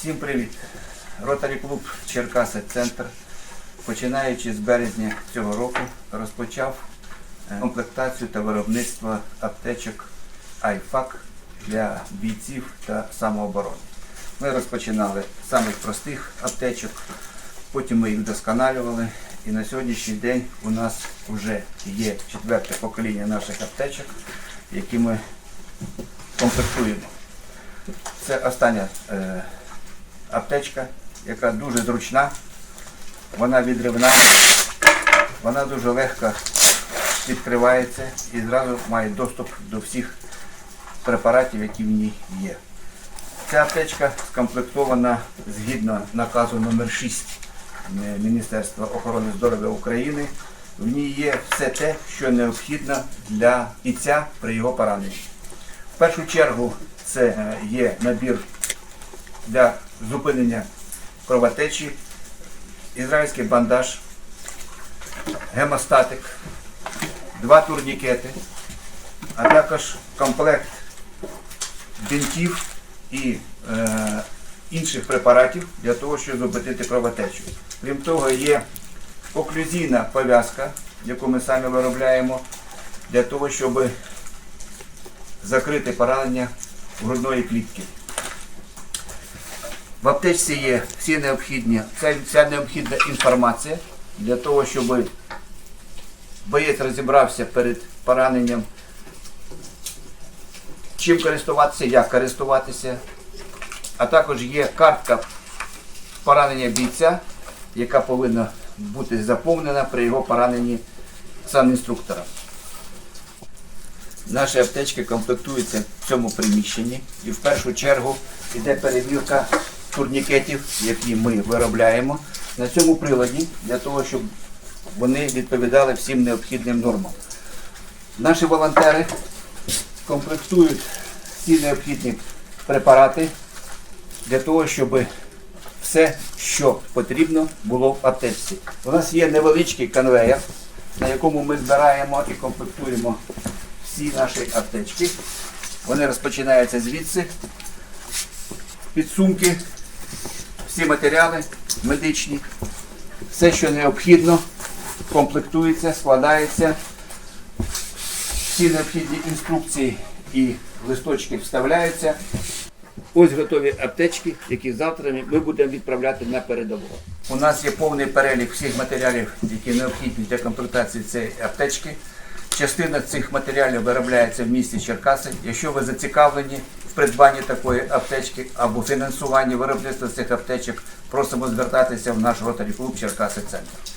Всім привіт! Ротарі клуб Черкаси Центр, починаючи з березня цього року, розпочав е, комплектацію та виробництво аптечок Айфак для бійців та самооборони. Ми розпочинали з самих простих аптечок, потім ми їх вдосконалювали. І на сьогоднішній день у нас вже є четверте покоління наших аптечок, які ми комплектуємо. Це остання е, аптечка, яка дуже зручна, вона відривна, вона дуже легко відкривається і зразу має доступ до всіх препаратів, які в ній є. Ця аптечка скомплектована згідно наказу номер 6 Міністерства охорони здоров'я України. В ній є все те, що необхідно для бійця при його пораненні. В першу чергу це е, є набір для зупинення кровотечі, ізраїльський бандаж, гемостатик, два турнікети, а також комплект бинтів і е, інших препаратів для того, щоб зупинити кровотечу. Крім того, є оклюзійна пов'язка, яку ми самі виробляємо, для того, щоб закрити поранення грудної клітки. В аптечці є всі необхідні, вся, необхідна інформація для того, щоб боєць розібрався перед пораненням, чим користуватися, як користуватися. А також є картка поранення бійця, яка повинна бути заповнена при його пораненні санінструктором. Наші аптечки комплектуються в цьому приміщенні і в першу чергу йде перевірка турнікетів, які ми виробляємо на цьому приладі для того, щоб вони відповідали всім необхідним нормам. Наші волонтери комплектують всі необхідні препарати для того, щоб все, що потрібно, було в аптечці. У нас є невеличкий конвейер, на якому ми збираємо і комплектуємо всі наші аптечки. Вони розпочинаються звідси. Підсумки, всі матеріали медичні, все, що необхідно, комплектується, складається. Всі необхідні інструкції і листочки вставляються. Ось готові аптечки, які завтра ми будемо відправляти на передову. У нас є повний перелік всіх матеріалів, які необхідні для комплектації цієї аптечки. Частина цих матеріалів виробляється в місті Черкаси. Якщо ви зацікавлені в придбанні такої аптечки або фінансуванні виробництва цих аптечок, просимо звертатися в наш ротарі клуб Черкаси Центр.